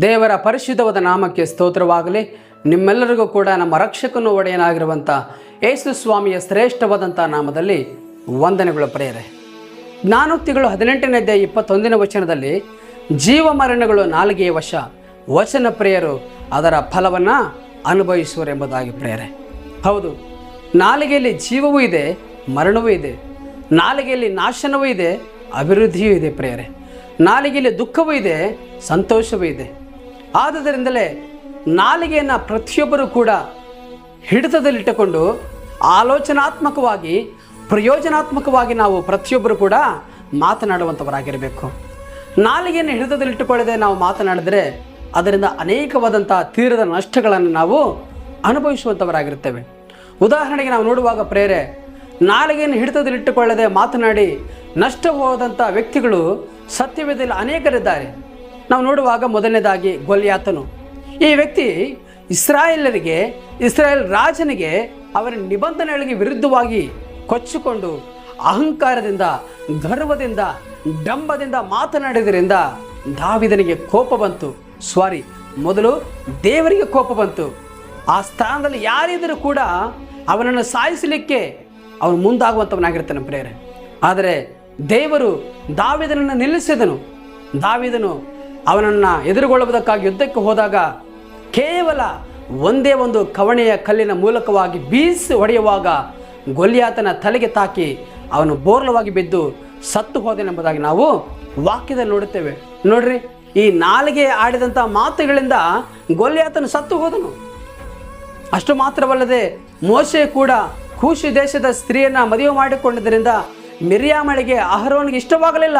ದೇವರ ಪರಿಶುದ್ಧವಾದ ನಾಮಕ್ಕೆ ಸ್ತೋತ್ರವಾಗಲಿ. ನಿಮ್ಮೆಲ್ಲರಿಗೂ ಕೂಡ ನಮ್ಮ ರಕ್ಷಕನು ಒಡೆಯನಾಗಿರುವಂಥ ಯೇಸು ಸ್ವಾಮಿಯ ಶ್ರೇಷ್ಠವಾದಂಥ ನಾಮದಲ್ಲಿ ವಂದನೆಗಳು ಪ್ರೇರೆ ಜ್ಞಾನೋಕ್ತಿಗಳು ಹದಿನೆಂಟನೇ ಅಧ್ಯಾಯ ಇಪ್ಪತ್ತೊಂದನೇ ವಚನದಲ್ಲಿ ಜೀವ ಮರಣಗಳು ನಾಲಿಗೆಯ ವಶ, ವಚನ ಪ್ರಿಯರು ಅದರ ಫಲವನ್ನು ಅನುಭವಿಸುವರೆಂಬುದಾಗಿ ಪ್ರೇರೆ ಹೌದು. ನಾಲಿಗೆಯಲ್ಲಿ ಜೀವವೂ ಇದೆ, ಮರಣವೂ ಇದೆ. ನಾಲಿಗೆಯಲ್ಲಿ ನಾಶನವೂ ಇದೆ, ಅಭಿವೃದ್ಧಿಯೂ ಇದೆ ಪ್ರೇರೆ ನಾಲಿಗೆಯಲ್ಲಿ ದುಃಖವೂ ಇದೆ, ಸಂತೋಷವೂ ಇದೆ. ಆದುದರಿಂದಲೇ ನಾಲಿಗೆಯನ್ನು ಪ್ರತಿಯೊಬ್ಬರೂ ಕೂಡ ಹಿಡಿತದಲ್ಲಿಟ್ಟುಕೊಂಡು ಆಲೋಚನಾತ್ಮಕವಾಗಿ, ಪ್ರಯೋಜನಾತ್ಮಕವಾಗಿ ನಾವು ಪ್ರತಿಯೊಬ್ಬರು ಕೂಡ ಮಾತನಾಡುವಂಥವರಾಗಿರಬೇಕು. ನಾಲಿಗೆಯನ್ನು ಹಿಡಿತದಲ್ಲಿಟ್ಟುಕೊಳ್ಳದೆ ನಾವು ಮಾತನಾಡಿದರೆ ಅದರಿಂದ ಅನೇಕವಾದಂಥ ತೀರದ ನಷ್ಟಗಳನ್ನು ನಾವು ಅನುಭವಿಸುವಂಥವರಾಗಿರ್ತೇವೆ ಉದಾಹರಣೆಗೆ ನಾವು ನೋಡುವಾಗ ಪ್ರೇರೆ, ನಾಲಿಗೆಯನ್ನು ಹಿಡಿತದಲ್ಲಿಟ್ಟುಕೊಳ್ಳದೆ ಮಾತನಾಡಿ ನಷ್ಟ ಹೋದಂಥ ವ್ಯಕ್ತಿಗಳು ಸತ್ಯವೇದದಲ್ಲಿ ಅನೇಕರಿದ್ದಾರೆ. ನಾವು ನೋಡುವಾಗ ಮೊದಲನೇದಾಗಿ ಗೊಲ್ಯಾತನು. ಈ ವ್ಯಕ್ತಿ ಇಸ್ರಾಯೇಲರಿಗೆ ಇಸ್ರಾಯೇಲ್ ರಾಜನಿಗೆ ಅವರ ನಿಬಂಧನೆಗಳಿಗೆ ವಿರುದ್ಧವಾಗಿ ಕೊಚ್ಚಿಕೊಂಡು ಅಹಂಕಾರದಿಂದ, ಗರ್ವದಿಂದ, ಡಂಬದಿಂದ ಮಾತನಾಡಿದ್ರಿಂದ ದಾವಿದನಿಗೆ ಕೋಪ ಬಂತು. ಸಾರಿ ಮೊದಲು ದೇವರಿಗೆ ಕೋಪ ಬಂತು. ಆ ಸ್ಥಾನದಲ್ಲಿ ಯಾರಿದ್ದರೂ ಕೂಡ ಅವನನ್ನು ಸಾಯಿಸಲಿಕ್ಕೆ ಅವನು ಮುಂದಾಗುವಂಥವನಾಗಿರ್ತಾನೆ ಪ್ರೇರೆ ಆದರೆ ದೇವರು ದಾವಿದನನ್ನು ನಿಲ್ಲಿಸಿದನು. ದಾವಿದನು ಅವನನ್ನು ಎದುರುಗೊಳ್ಳುವುದಕ್ಕಾಗಿ ಯುದ್ಧಕ್ಕೆ ಹೋದಾಗ ಕೇವಲ ಒಂದೇ ಒಂದು ಕವಣೆಯ ಕಲ್ಲಿನ ಮೂಲಕವಾಗಿ ಬೀಸಿ ಹೊಡೆಯುವಾಗ ಗೊಲ್ಯಾತನ ತಲೆಗೆ ತಾಕಿ ಅವನು ಬೋರ್ಲವಾಗಿ ಬಿದ್ದು ಸತ್ತು ಹೋದನೆಂಬುದಾಗಿ ನಾವು ವಾಕ್ಯದಲ್ಲಿ ನೋಡುತ್ತೇವೆ. ನೋಡ್ರಿ, ಈ ನಾಲಿಗೆ ಆಡಿದಂಥ ಮಾತುಗಳಿಂದ ಗೊಲ್ಯಾತನು ಸತ್ತು ಹೋದನು. ಅಷ್ಟು ಮಾತ್ರವಲ್ಲದೆ ಮೋಶೆ ಕೂಡ ಖುಷಿ ದೇಶದ ಸ್ತ್ರೀಯನ್ನ ಮದುವೆ ಮಾಡಿಕೊಂಡಿದ್ದರಿಂದ ಮಿರಿಯಾಮಳಿಗೆ ಅಹರೋನಿಗೆ ಇಷ್ಟವಾಗಲಿಲ್ಲ.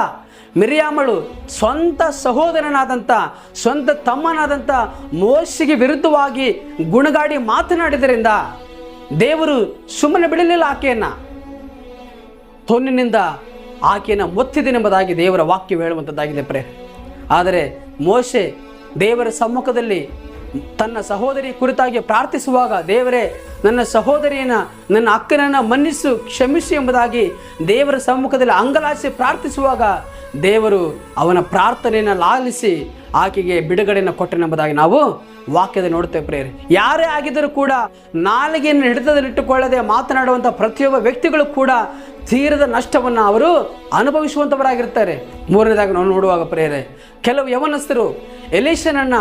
ಮಿರಿಯಾಮಳು ಸ್ವಂತ ಸಹೋದರನಾದಂಥ ಸ್ವಂತ ತಮ್ಮನಾದಂಥ ಮೋಶಿಗೆ ವಿರುದ್ಧವಾಗಿ ಗುಣಗಾಡಿ ಮಾತನಾಡಿದರಿಂದ ದೇವರು ಸುಮ್ಮನೆ ಬಿಡಲಿಲ್ಲ ಆಕೆಯನ್ನು. ತೊನ್ನಿನಿಂದ ಆಕೆಯನ್ನು ಒತ್ತಿದೆನೆಂಬುದಾಗಿ ದೇವರ ವಾಕ್ಯ ಹೇಳುವಂಥದ್ದಾಗಿದೆ ಪ್ರೇ ಆದರೆ ಮೋಶೆ ದೇವರ ಸಮ್ಮುಖದಲ್ಲಿ ತನ್ನ ಸಹೋದರಿ ಕುರಿತಾಗಿ ಪ್ರಾರ್ಥಿಸುವಾಗ ದೇವರೇ, ನನ್ನ ಸಹೋದರಿಯನ್ನು ನನ್ನ ಅಕ್ಕನನ್ನು ಮನ್ನಿಸು, ಕ್ಷಮಿಸು ಎಂಬುದಾಗಿ ದೇವರ ಸಮ್ಮುಖದಲ್ಲಿ ಅಂಗಲಾಸಿ ಪ್ರಾರ್ಥಿಸುವಾಗ ದೇವರು ಅವನ ಪ್ರಾರ್ಥನೆಯನ್ನು ಲಾಲಿಸಿ ಆಕೆಗೆ ಬಿಡುಗಡೆಯನ್ನು ಕೊಟ್ಟನೆಂಬುದಾಗಿ ನಾವು ವಾಕ್ಯದ ನೋಡುತ್ತೇವೆ ಪ್ರೇರಿ ಯಾರೇ ಆಗಿದ್ದರೂ ಕೂಡ ನಾಲಿಗೆಯನ್ನು ಹಿಡಿತದಲ್ಲಿಟ್ಟುಕೊಳ್ಳದೆ ಮಾತನಾಡುವಂಥ ಪ್ರತಿಯೊಬ್ಬ ವ್ಯಕ್ತಿಗಳು ಕೂಡ ತೀರದ ನಷ್ಟವನ್ನು ಅವರು ಅನುಭವಿಸುವಂಥವರಾಗಿರ್ತಾರೆ ಮೂರನೇದಾಗಿ ನಾವು ನೋಡುವಾಗ ಪ್ರೇರೆ ಕೆಲವು ಯವನಸ್ಥರು ಎಲೀಶನನ್ನ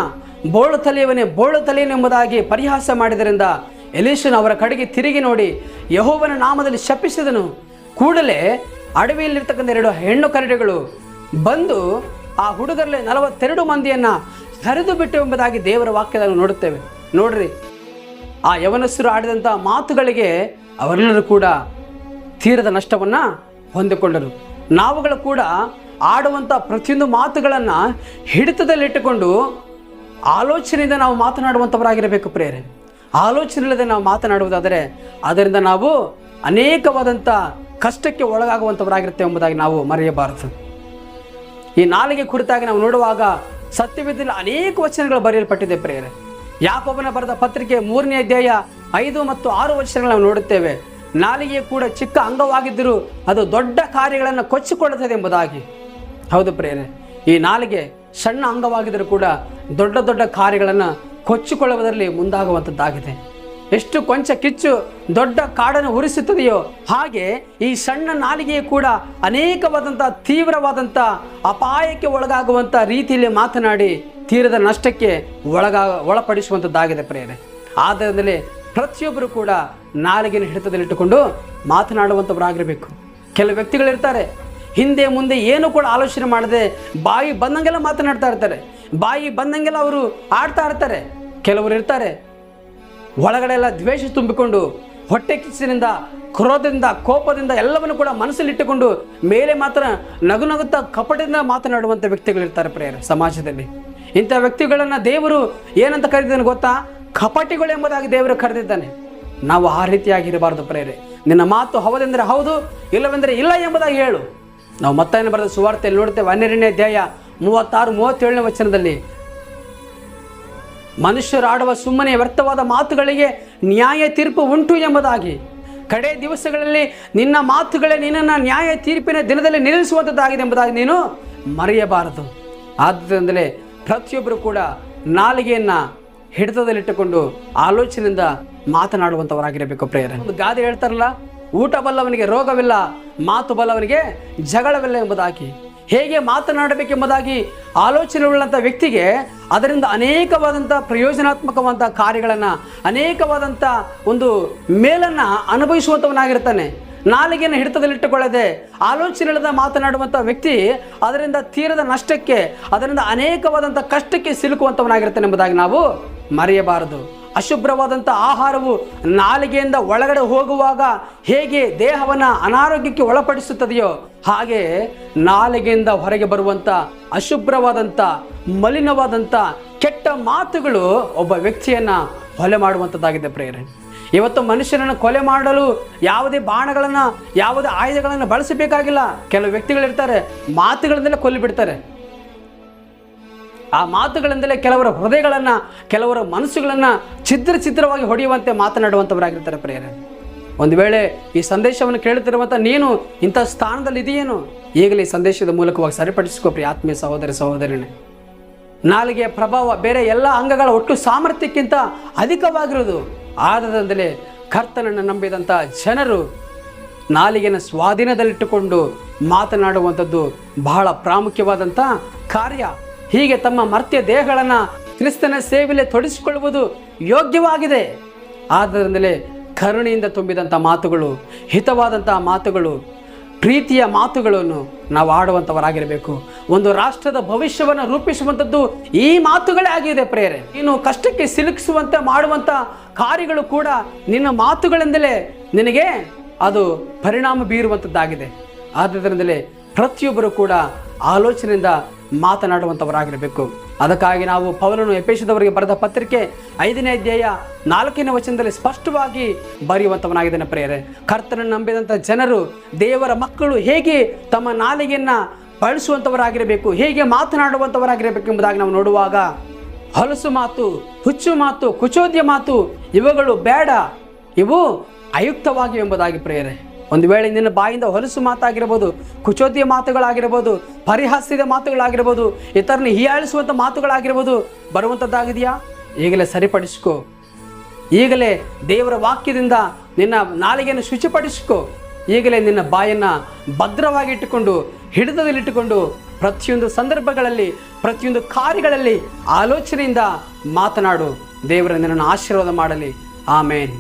ಬೋಳು ತಲೆಯವನೇ, ಬೋಳು ತಲೆಯನೆಂಬುದಾಗಿ ಪರಿಹಾಸ ಮಾಡಿದರಿಂದ ಎಲೀಶನು ಅವರ ಕಡೆಗೆ ತಿರುಗಿ ನೋಡಿ ಯಹೋವನ ನಾಮದಲ್ಲಿ ಶಪಿಸಿದನು. ಕೂಡಲೇ ಅಡವಿಯಲ್ಲಿರ್ತಕ್ಕಂಥ ಎರಡು ಹೆಣ್ಣು ಕರಡಿಗಳು ಬಂದು ಆ ಹುಡುಗರಲ್ಲಿ ನಲವತ್ತೆರಡು ಮಂದಿಯನ್ನ ಹರಿದು ಬಿಟ್ಟು ಎಂಬುದಾಗಿ ದೇವರ ವಾಕ್ಯದಲ್ಲಿ ನೋಡುತ್ತೇವೆ. ನೋಡ್ರಿ, ಆ ಯವನಸ್ಸರು ಆಡಿದಂಥ ಮಾತುಗಳಿಗೆ ಅವರೆಲ್ಲರೂ ಕೂಡ ತೀರದ ನಷ್ಟವನ್ನು ಹೊಂದಿಕೊಂಡರು. ನಾವುಗಳು ಕೂಡ ಆಡುವಂಥ ಪ್ರತಿಯೊಂದು ಮಾತುಗಳನ್ನು ಹಿಡಿತದಲ್ಲಿಟ್ಟುಕೊಂಡು ಆಲೋಚನೆಯಿಂದ ನಾವು ಮಾತನಾಡುವಂಥವರಾಗಿರಬೇಕು ಪ್ರೇರೆ ಆಲೋಚನೆ ಇಲ್ಲದೆ ನಾವು ಮಾತನಾಡುವುದಾದರೆ ಅದರಿಂದ ನಾವು ಅನೇಕವಾದಂಥ ಕಷ್ಟಕ್ಕೆ ಒಳಗಾಗುವಂಥವರಾಗಿರುತ್ತೆ ಎಂಬುದಾಗಿ ನಾವು ಮರೆಯಬಾರದು. ಈ ನಾಲಿಗೆ ಕುರಿತಾಗಿ ನಾವು ನೋಡುವಾಗ ಸತ್ಯವಿದ್ದಲ್ಲಿ ಅನೇಕ ವಚನಗಳು ಬರೆಯಲ್ಪಟ್ಟಿದೆ ಪ್ರೇರೆ ಯಾಕೊಬ್ಬನ ಬರೆದ ಪತ್ರಿಕೆ ಮೂರನೇ ಅಧ್ಯಾಯ ಐದು ಮತ್ತು ಆರು ವಚನಗಳು ನಾವು ನೋಡುತ್ತೇವೆ. ನಾಲಿಗೆ ಕೂಡ ಚಿಕ್ಕ ಅಂಗವಾಗಿದ್ದರೂ ಅದು ದೊಡ್ಡ ಕಾರ್ಯಗಳನ್ನು ಕೊಚ್ಚಿಕೊಳ್ಳುತ್ತದೆ ಎಂಬುದಾಗಿ. ಹೌದು ಪ್ರೇರೆ ಈ ನಾಲಿಗೆ ಸಣ್ಣ ಅಂಗವಾಗಿದ್ದರೂ ಕೂಡ ದೊಡ್ಡ ದೊಡ್ಡ ಕಾರ್ಯಗಳನ್ನು ಕೊಚ್ಚಿಕೊಳ್ಳುವುದರಲ್ಲಿ ಮುಂದಾಗುವಂಥದ್ದಾಗಿದೆ. ಎಷ್ಟು ಕೊಂಚ ಕಿಚ್ಚು ದೊಡ್ಡ ಕಾಡನ್ನು ಉರಿಸುತ್ತದೆಯೋ ಹಾಗೆ ಈ ಸಣ್ಣ ನಾಲಿಗೆಯು ಕೂಡ ಅನೇಕವಾದಂಥ ತೀವ್ರವಾದಂಥ ಅಪಾಯಕ್ಕೆ ಒಳಗಾಗುವಂಥ ರೀತಿಯಲ್ಲಿ ಮಾತನಾಡಿ ತೀರದ ನಷ್ಟಕ್ಕೆ ಒಳಗಾ ಒಳಪಡಿಸುವಂಥದ್ದಾಗಿದೆ ಪ್ರೇರೆ ಆದ್ದರಿಂದಲೇ ಪ್ರತಿಯೊಬ್ಬರು ಕೂಡ ನಾಲಿಗೆಯನ್ನು ಹಿಡಿತದಲ್ಲಿಟ್ಟುಕೊಂಡು ಮಾತನಾಡುವಂಥವರಾಗಿರಬೇಕು. ಕೆಲವು ವ್ಯಕ್ತಿಗಳಿರ್ತಾರೆ ಹಿಂದೆ ಮುಂದೆ ಏನು ಕೂಡ ಆಲೋಚನೆ ಮಾಡದೆ ಬಾಯಿ ಬಂದಂಗೆಲ್ಲ ಮಾತನಾಡ್ತಾ ಇರ್ತಾರೆ. ಬಾಯಿ ಬಂದಂಗೆಲ್ಲ ಅವರು ಆಡ್ತಾ ಇರ್ತಾರೆ. ಕೆಲವರು ಇರ್ತಾರೆ. ಒಳಗಡೆ ಎಲ್ಲ ದ್ವೇಷ ತುಂಬಿಕೊಂಡು ಹೊಟ್ಟೆ ಕಿಚ್ಚಿನಿಂದ ಕ್ರೋಧದಿಂದ, ಕೋಪದಿಂದ ಎಲ್ಲವನ್ನು ಕೂಡ ಮನಸ್ಸಲ್ಲಿಟ್ಟುಕೊಂಡು ಮೇಲೆ ಮಾತ್ರ ನಗು ನಗುತ್ತಾ ಕಪಟದಿಂದ ಮಾತನಾಡುವಂಥ ವ್ಯಕ್ತಿಗಳಿರ್ತಾರೆ ಪ್ರೇಯರ್ ಸಮಾಜದಲ್ಲಿ. ಇಂಥ ವ್ಯಕ್ತಿಗಳನ್ನು ದೇವರು ಏನಂತ ಕರೆದಿದ್ದಾನೆ ಗೊತ್ತಾ? ಕಪಟಿಗಳು ಎಂಬುದಾಗಿ ದೇವರು ಕರೆದಿದ್ದಾನೆ. ನಾವು ಆ ರೀತಿಯಾಗಿರಬಾರ್ದು ಪ್ರೇರೆ ನಿನ್ನ ಮಾತು ಹೌದೆಂದರೆ ಹೌದು, ಇಲ್ಲವೆಂದರೆ ಇಲ್ಲ ಎಂಬುದಾಗಿ ಹೇಳು. ನಾವು ಮತ್ತೇನು ಬರೆದ ಸುವಾರ್ತೆಯಲ್ಲಿ ನೋಡ್ತೇವೆ ಹನ್ನೆರಡನೇ ಧ್ಯೇಯ ಮೂವತ್ತಾರು, ಮೂವತ್ತೇಳನೇ ವಚನದಲ್ಲಿ ಮನುಷ್ಯರಾಡುವ ಸುಮ್ಮನೆ ವ್ಯರ್ಥವಾದ ಮಾತುಗಳಿಗೆ ನ್ಯಾಯ ತೀರ್ಪು ಉಂಟು ಎಂಬುದಾಗಿ. ಕಡೆ ದಿವಸಗಳಲ್ಲಿ ನಿನ್ನ ಮಾತುಗಳೇ ನಿನ್ನನ್ನು ನ್ಯಾಯ ತೀರ್ಪಿನ ದಿನದಲ್ಲಿ ನಿಲ್ಲಿಸುವಂಥದ್ದಾಗಿದೆ ಎಂಬುದಾಗಿ ನೀನು ಮರೆಯಬಾರದು. ಆದ್ದರಿಂದಲೇ ಪ್ರತಿಯೊಬ್ಬರು ಕೂಡ ನಾಲಿಗೆಯನ್ನು ಹಿಡಿತದಲ್ಲಿಟ್ಟುಕೊಂಡು ಆಲೋಚನೆಯಿಂದ ಮಾತನಾಡುವಂಥವರಾಗಿರಬೇಕು ಪ್ರೇರಣೆ ಒಂದು ಗಾದೆ ಹೇಳ್ತಾರಲ್ಲ ಊಟ ಬಲ್ಲವನಿಗೆ ರೋಗವಿಲ್ಲ, ಮಾತು ಬಲ್ಲವನಿಗೆ ಜಗಳವಿಲ್ಲ ಎಂಬುದಾಗಿ. ಹೇಗೆ ಮಾತನಾಡಬೇಕೆಂಬುದಾಗಿ ಆಲೋಚನೆ ಉಳ್ಳಂಥ ವ್ಯಕ್ತಿಗೆ ಅದರಿಂದ ಅನೇಕವಾದಂಥ ಪ್ರಯೋಜನಾತ್ಮಕವಾದಂಥ ಕಾರ್ಯಗಳನ್ನು, ಅನೇಕವಾದಂಥ ಒಂದು ಮೇಲನ್ನು ಅನುಭವಿಸುವಂಥವನಾಗಿರ್ತಾನೆ. ನಾಲಿಗೆಯನ್ನು ಹಿಡಿತದಲ್ಲಿಟ್ಟುಕೊಳ್ಳದೆ ಆಲೋಚನೆ ಇಲ್ಲದ ಮಾತನಾಡುವಂಥ ವ್ಯಕ್ತಿ ಅದರಿಂದ ತೀರದ ನಷ್ಟಕ್ಕೆ, ಅದರಿಂದ ಅನೇಕವಾದಂಥ ಕಷ್ಟಕ್ಕೆ ಸಿಲುಕುವಂಥವನಾಗಿರ್ತಾನೆ ಎಂಬುದಾಗಿ ನಾವು ಮರೆಯಬಾರದು. ಅಶುಭ್ರವಾದಂಥ ಆಹಾರವು ನಾಲಿಗೆಯಿಂದ ಒಳಗಡೆ ಹೋಗುವಾಗ ಹೇಗೆ ದೇಹವನ್ನು ಅನಾರೋಗ್ಯಕ್ಕೆ ಒಳಪಡಿಸುತ್ತದೆಯೋ ಹಾಗೆ ನಾಲಿಗೆಯಿಂದ ಹೊರಗೆ ಬರುವಂಥ ಅಶುಭ್ರವಾದಂಥ, ಮಲಿನವಾದಂಥ ಕೆಟ್ಟ ಮಾತುಗಳು ಒಬ್ಬ ವ್ಯಕ್ತಿಯನ್ನು ಕೊಲೆ ಮಾಡುವಂಥದ್ದಾಗಿದೆ ಪ್ರೇರಣೆ ಇವತ್ತು ಮನುಷ್ಯನನ್ನು ಕೊಲೆ ಮಾಡಲು ಯಾವುದೇ ಬಾಣಗಳನ್ನು, ಯಾವುದೇ ಆಯುಧಗಳನ್ನು ಬಳಸಬೇಕಾಗಿಲ್ಲ. ಕೆಲವು ವ್ಯಕ್ತಿಗಳಿರ್ತಾರೆ ಮಾತುಗಳಿಂದಲೇ ಕೊಲ್ಲಿಬಿಡ್ತಾರೆ ಆ ಮಾತುಗಳಿಂದಲೇ ಕೆಲವರ ಹೃದಯಗಳನ್ನು, ಕೆಲವರ ಮನಸ್ಸುಗಳನ್ನು ಛಿದ್ರ ಚಿತ್ರವಾಗಿ ಹೊಡೆಯುವಂತೆ ಮಾತನಾಡುವಂಥವರಾಗಿರ್ತಾರೆ ಪ್ರೇರಣೆ ಒಂದು ವೇಳೆ ಈ ಸಂದೇಶವನ್ನು ಕೇಳುತ್ತಿರುವಂಥ ನೀನು ಇಂಥ ಸ್ಥಾನದಲ್ಲಿ ಇದೆಯೇನು ಈಗಲೇ ಸಂದೇಶದ ಮೂಲಕವಾಗಿ ಸರಿಪಡಿಸಿಕೋ ಪ್ರಿಯ ಆತ್ಮೀಯ ಸಹೋದರ ಸಹೋದರಿನೇ ನಾಲಿಗೆಯ ಪ್ರಭಾವ ಬೇರೆ ಎಲ್ಲ ಅಂಗಗಳ ಒಟ್ಟು ಸಾಮರ್ಥ್ಯಕ್ಕಿಂತ ಅಧಿಕವಾಗಿರೋದು ಆದದಂದಲೇ ಕರ್ತನನ್ನು ನಂಬಿದಂಥ ಜನರು ನಾಲಿಗೆನ ಸ್ವಾಧೀನದಲ್ಲಿಟ್ಟುಕೊಂಡು ಮಾತನಾಡುವಂಥದ್ದು ಬಹಳ ಪ್ರಾಮುಖ್ಯವಾದಂಥ ಕಾರ್ಯ. ಹೀಗೆ ತಮ್ಮ ಮರ್ತ್ಯ ದೇಹಗಳನ್ನು ಕ್ರಿಸ್ತನ ಸೇವೆಯಲ್ಲಿ ತೊಡಿಸಿಕೊಳ್ಳುವುದು ಯೋಗ್ಯವಾಗಿದೆ. ಆದ್ದರಿಂದಲೇ ಕರುಣೆಯಿಂದ ತುಂಬಿದಂಥ ಮಾತುಗಳು ಹಿತವಾದಂಥ ಮಾತುಗಳು, ಪ್ರೀತಿಯ ಮಾತುಗಳನ್ನು ನಾವು ಆಡುವಂಥವರಾಗಿರಬೇಕು ಒಂದು ರಾಷ್ಟ್ರದ ಭವಿಷ್ಯವನ್ನು ರೂಪಿಸುವಂಥದ್ದು ಈ ಮಾತುಗಳೇ ಆಗಿದೆ ಪ್ರೇರೆ. ನೀನು ಕಷ್ಟಕ್ಕೆ ಸಿಲುಕಿಸುವಂತೆ ಮಾಡುವಂಥ ಕಾರ್ಯಗಳು ಕೂಡ ನಿನ್ನ ಮಾತುಗಳಿಂದಲೇ ನಿನಗೆ ಅದು ಪರಿಣಾಮ ಬೀರುವಂಥದ್ದಾಗಿದೆ ಆದ್ದರಿಂದಲೇ ಪ್ರತಿಯೊಬ್ಬರು ಕೂಡ ಆಲೋಚನೆಯಿಂದ ಮಾತನಾಡುವಂಥವರಾಗಿರಬೇಕು ಅದಕ್ಕಾಗಿ ನಾವು ಪೌಲನು ಯಪೇಶದವರಿಗೆ ಬರೆದ ಪತ್ರಿಕೆ ಐದನೇ ಅಧ್ಯಾಯ ನಾಲ್ಕನೇ ವಚನದಲ್ಲಿ ಸ್ಪಷ್ಟವಾಗಿ ಬರೆಯುವಂಥವನಾಗಿದ್ದಾನೆ ಪ್ರೇರೆ ಕರ್ತನನ್ನು ನಂಬಿದಂಥ ಜನರು, ದೇವರ ಮಕ್ಕಳು ಹೇಗೆ ತಮ್ಮ ನಾಲಿಗೆಯನ್ನು ಬಳಸುವಂಥವರಾಗಿರಬೇಕು ಹೇಗೆ ಮಾತನಾಡುವಂಥವರಾಗಿರಬೇಕು ಎಂಬುದಾಗಿ ನಾವು ನೋಡುವಾಗ ಹೊಲಸು ಮಾತು, ಹುಚ್ಚು ಮಾತು, ಕುಚೋದ್ಯ ಮಾತು, ಇವುಗಳು ಬೇಡ, ಇವು ಅಯುಕ್ತವಾಗಿವೆ ಎಂಬುದಾಗಿ ಪ್ರೇರೆ ಒಂದು ವೇಳೆ ನಿನ್ನ ಬಾಯಿಂದ ಹೊಲಸು ಮಾತಾಗಿರ್ಬೋದು ಕುಚೋದ್ಯ ಮಾತುಗಳಾಗಿರ್ಬೋದು, ಪರಿಹಾಸ್ಯದ ಮಾತುಗಳಾಗಿರ್ಬೋದು, ಇತರನ್ನ ಹೀಯಾಳಿಸುವಂಥ ಮಾತುಗಳಾಗಿರ್ಬೋದು ಬರುವಂಥದ್ದಾಗಿದೆಯಾ ಈಗಲೇ ಸರಿಪಡಿಸ್ಕೋ. ಈಗಲೇ ದೇವರ ವಾಕ್ಯದಿಂದ ನಿನ್ನ ನಾಲಿಗೆಯನ್ನು ಶುಚಿಪಡಿಸ್ಕೋ. ಈಗಲೇ ನಿನ್ನ ಬಾಯನ್ನು ಭದ್ರವಾಗಿಟ್ಟುಕೊಂಡು, ಹಿಡಿತದಲ್ಲಿಟ್ಟುಕೊಂಡು ಪ್ರತಿಯೊಂದು ಸಂದರ್ಭಗಳಲ್ಲಿ, ಪ್ರತಿಯೊಂದು ಕಾರ್ಯಗಳಲ್ಲಿ ಆಲೋಚನೆಯಿಂದ ಮಾತನಾಡು. ದೇವರ, ನಿನ್ನನ್ನು ಆಶೀರ್ವಾದ ಮಾಡಲಿ. ಆಮೇನ್.